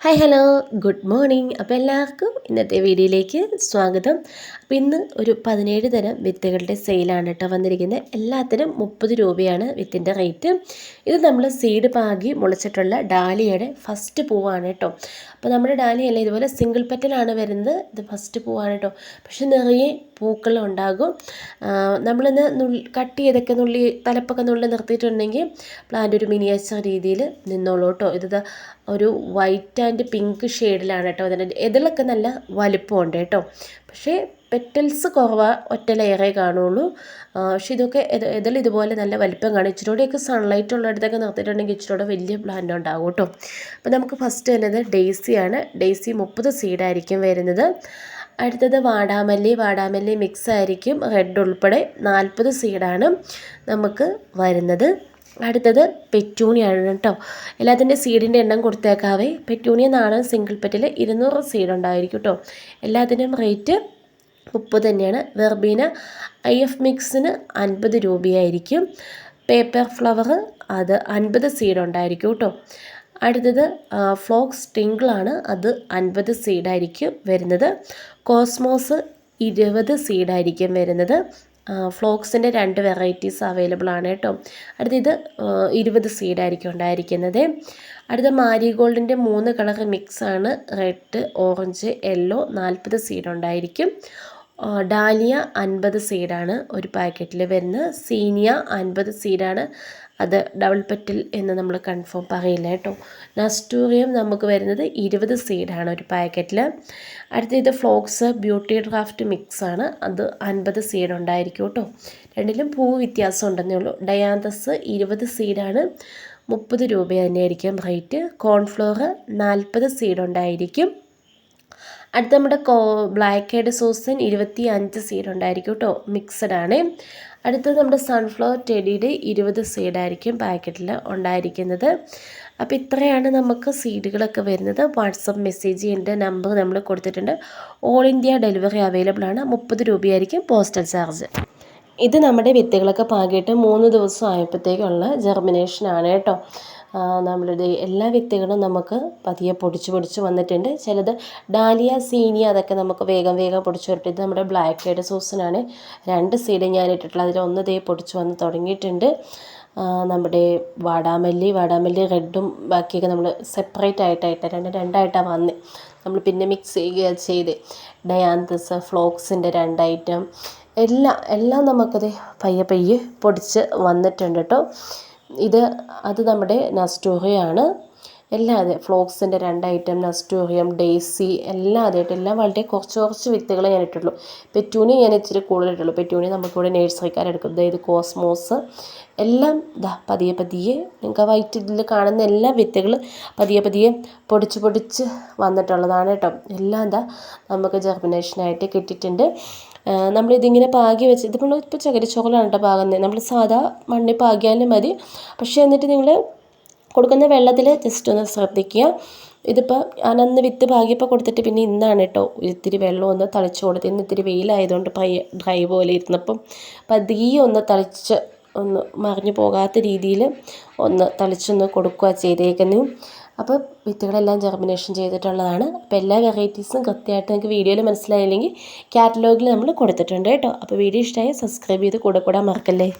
Hi hello good morning അപ്പോൾ എല്ലാവർക്കും ഇന്നത്തെ വീഡിയോയിലേക്ക് സ്വാഗതം. അപ്പോൾ ഇന്ന് ഒരു പതിനേഴ് തരം വിത്തുകളുടെ സെയിലാണ് കേട്ടോ വന്നിരിക്കുന്നത്. എല്ലാത്തിനും മുപ്പത് രൂപയാണ് വിത്തിന്റെ റേറ്റ് ഇത് നമ്മൾ സീഡ് പാകി മുളച്ചിട്ടുള്ള ഡാലിയയുടെ ഫസ്റ്റ് പൂവാണ് കേട്ടോ അപ്പോൾ നമ്മുടെ ഡാലിയല്ല ഇതുപോലെ സിംഗിൾ പെറ്റലാണ് വരുന്നത്. ഇത് ഫസ്റ്റ് പൂവാണ് കേട്ടോ പക്ഷെ നിറയെ പൂക്കളുണ്ടാകും നമ്മളിന്ന് നുള്ളി കട്ട് ചെയ്തൊക്കെ നുള്ളി തലപ്പൊക്കെ നുള്ളി നിർത്തിയിട്ടുണ്ടെങ്കിൽ പ്ലാന്റ് ഒരു മിനിയേച്ചർ രീതിയിൽ നിന്നോളൂ കേട്ടോ ഇത് ഒരു വൈറ്റ് ആൻഡ് പിങ്ക് ഷെയ്ഡിലാണ് കേട്ടോ അതിന്റെ ഇതിലൊക്കെ നല്ല വലിപ്പമുണ്ട് കേട്ടോ. പക്ഷേ പെറ്റൽസ് കുറവാ ഒറ്റ ലെയറേ കാണുള്ളൂ. പക്ഷേ ഇതൊക്കെ ഇതിൽ ഇതുപോലെ നല്ല വലിപ്പം കാണും. ഇച്ചിരൂടെയൊക്കെ സൺലൈറ്റ് ഉള്ളിടത്തൊക്കെ നിർത്തിയിട്ടുണ്ടെങ്കിൽ ഇച്ചിരൂടെ വലിയ പ്ലാന്റ് ഉണ്ടാകും കേട്ടോ. അപ്പോൾ നമുക്ക് ഫസ്റ്റ് വരുന്നത് ഡെയ്സിയാണ് ഡെയ്സി മുപ്പത് സീഡായിരിക്കും വരുന്നത്. അടുത്തത് വാടാമല്ലി. വാടാമല്ലി മിക്സ് ആയിരിക്കും. റെഡ് ഉൾപ്പെടെ നാൽപ്പത് സീഡാണ് നമുക്ക് വരുന്നത്. അടുത്തത് പെറ്റൂണിയാണ് കേട്ടോ. എല്ലാത്തിന്റെ സീഡിന്റെ എണ്ണം കൊടുത്തേക്കാവേ. പെറ്റൂണിയ നാടൻ സിംഗിൾ പെറ്റിൽ ഇരുന്നൂറ് സീഡ് ഉണ്ടായിരിക്കും കേട്ടോ. എല്ലാത്തിന്റെയും റേറ്റ് മുപ്പത് തന്നെയാണ്. വെർബീന ഐ എഫ് മിക്സിന് അൻപത് രൂപയായിരിക്കും. പേപ്പർ ഫ്ലവർ അത് അൻപത് സീഡ് ഉണ്ടായിരിക്കും കേട്ടോ. അടുത്തത് ഫ്ലോക്സ് ടിങ്കിളാണ് അത് അൻപത് സീഡായിരിക്കും വരുന്നത്. കോസ്മോസ് ഇരുപത് സീഡായിരിക്കും വരുന്നത്. ഫ്ലോക്സിന്റെ രണ്ട് വെറൈറ്റീസ് അവൈലബിൾ ആണ് കേട്ടോ. അടുത്ത ഇത് ഇരുപത് സീഡായിരിക്കും ഉണ്ടായിരിക്കുന്നത്. അടുത്ത മാരിഗോൾഡിന്റെ മൂന്ന് കളർ മിക്സാണ് റെഡ് ഓറഞ്ച് യെല്ലോ നാൽപ്പത് സീഡ് ഉണ്ടായിരിക്കും. ഡാലിയ അൻപത് സീഡാണ് ഒരു പാക്കറ്റിൽ വരുന്നത്. സീനിയ അൻപത് സീഡാണ് അത് ഡബിൾ പെറ്റിൽ എന്ന് നമ്മൾ കൺഫേം പറയില്ല കേട്ടോ. നസ്റ്റൂറിയം നമുക്ക് വരുന്നത് ഇരുപത് സീഡാണ് ഒരു പാക്കറ്റിൽ അടുത്ത ഇത് ഫ്ലോക്സ് ബ്യൂട്ടി ഡ്രാഫ്റ്റ് മിക്സ് ആണ്. അത് അൻപത് സീഡ് ഉണ്ടായിരിക്കും കേട്ടോ. രണ്ടിലും പൂ വ്യത്യാസം ഉണ്ടെന്നേ ഉള്ളൂ. ഡയാന്തസ് ഇരുപത് സീഡാണ് മുപ്പത് രൂപ തന്നെയായിരിക്കും റേറ്റ് കോൺഫ്ലോർ നാൽപ്പത് സീഡ് ഉണ്ടായിരിക്കും. അടുത്ത നമ്മുടെ കോ ബ്ലാക്ക് ഹെഡ് സോസൻ ഇരുപത്തി അഞ്ച് സീഡ് ഉണ്ടായിരിക്കും കേട്ടോ മിക്സഡ് ആണ്. അടുത്തത് നമ്മുടെ സൺഫ്ലവർ ടെഡിയുടെ ഇരുപത് സീഡായിരിക്കും പാക്കറ്റിൽ ഉണ്ടായിരിക്കുന്നത്. അപ്പോൾ ഇത്രയാണ് നമുക്ക് സീഡുകളൊക്കെ വരുന്നത്. വാട്സപ്പ് മെസ്സേജ് ചെയ്യേണ്ട നമ്പർ നമ്മൾ കൊടുത്തിട്ടുണ്ട്. ഓൾ ഇന്ത്യ ഡെലിവറി അവൈലബിൾ ആണ്. മുപ്പത് രൂപയായിരിക്കും പോസ്റ്റൽ ചാർജ് ഇത് നമ്മുടെ വിത്തുകളൊക്കെ പാകിയിട്ട് മൂന്ന് ദിവസം ആയപ്പോഴത്തേക്കുള്ള ജെർമിനേഷനാണ് കേട്ടോ നമ്മളിത് എല്ലാ വിത്തുകളും നമുക്ക് പതിയെ പൊടിച്ച് പൊടിച്ച് വന്നിട്ടുണ്ട്. ചിലത് ഡാലിയ സീനിയ അതൊക്കെ നമുക്ക് വേഗം വേഗം പൊടിച്ച് വരട്ടെ. ഇത് നമ്മുടെ ബ്ലാക്ക് ഹെഡ് സോസിനാണ്. രണ്ട് സീഡ് ഞാൻ ഇട്ടിട്ടുള്ളത്. അതിൽ ഒന്ന് ദേ പൊടിച്ച് വന്ന് തുടങ്ങിയിട്ടുണ്ട്. നമ്മുടെ വാടാമല്ലി വാടാമല്ലി റെഡും ബാക്കിയൊക്കെ നമ്മൾ സെപ്പറേറ്റ് ആയിട്ടായിട്ട് രണ്ട് രണ്ടായിട്ടാണ് വന്നത് നമ്മൾ പിന്നെ മിക്സ് ചെയ്യുക ചെയ്ത് ഡയാന്തസ് ഫ്ലോക്സിന്റെ രണ്ട് ഐറ്റം എല്ലാം എല്ലാം നമുക്കത് പയ്യെ പയ്യെ പൊടിച്ച് വന്നിട്ടുണ്ട് കേട്ടോ. ഇത് അത് നമ്മുടെ നസ്റ്റോറിയാണ്. എല്ലാം അതെ. ഫ്ലോക്സിന്റെ രണ്ട് ഐറ്റം നസ്റ്റോറിയം ഡേസി എല്ലാം അതായിട്ട് എല്ലാം വളരെ കുറച്ച് കുറച്ച് വിത്തുകൾ ഞാൻ ഇട്ടിട്ടുള്ളൂ. പെറ്റൂണി ഞാൻ ഇച്ചിരി കൂടുതൽ ഇട്ടുള്ളൂ പെറ്റൂണി നമുക്കിവിടെ നേഴ്സറിക്കാരെടുക്കും അതായത് കോസ്മോസ് എല്ലാം ഇതാ പതിയെ പതിയെ നിങ്ങൾക്ക് വൈറ്റ് ഇതിൽ കാണുന്ന എല്ലാ വിത്തുകളും പതിയെ പതിയെ പൊടിച്ച് പൊടിച്ച് വന്നിട്ടുള്ളതാണ് കേട്ടോ. എല്ലാം എന്താ നമുക്ക് ജെർമിനേഷനായിട്ട് കിട്ടിയിട്ടുണ്ട്. നമ്മളിതിങ്ങനെ പാകി വെച്ച് ഇതിപ്പോൾ ഇപ്പോൾ ചകിരിച്ചോറിലാണ് കേട്ടോ പാകുന്നത്. നമ്മൾ സാധാ മണ്ണിൽ പാകിയാലും മതി. പക്ഷേ എന്നിട്ട് നിങ്ങൾ കൊടുക്കുന്ന വെള്ളത്തിൽ ജസ്റ്റ് ഒന്ന് ശ്രദ്ധിക്കുക. ഇതിപ്പോൾ ഞാനന്ന് വിത്ത് പാകിയപ്പോൾ കൊടുത്തിട്ട് പിന്നെ ഇന്നാണ് കേട്ടോ ഇത്തിരി വെള്ളം ഒന്ന് തളിച്ച് കൊടുത്ത് ഇന്ന് ഇത്തിരി വെയിലായതുകൊണ്ട് പയ്യ ഡ്രൈ പോലെ ഇരുന്നപ്പം പതിയെ ഒന്ന് തളിച്ച് ഒന്ന് മറിഞ്ഞു പോകാത്ത രീതിയിൽ ഒന്ന് തളിച്ചൊന്ന് കൊടുക്കുക ചെയ്തേക്കുന്നു. അപ്പോൾ വിത്തുകളെല്ലാം ജെർമിനേഷൻ ചെയ്തിട്ടുള്ളതാണ്. അപ്പോൾ എല്ലാ വെറൈറ്റീസും കൃത്യമായിട്ട് നിങ്ങൾക്ക് വീഡിയോയിൽ മനസ്സിലായില്ലെങ്കിൽ കാറ്റലോഗിൽ നമ്മൾ കൊടുത്തിട്ടുണ്ട് കേട്ടോ അപ്പോൾ വീഡിയോ ഇഷ്ടമായി സബ്സ്ക്രൈബ് ചെയ്ത് കൂടെ കൂടാൻ മറക്കല്ലേ.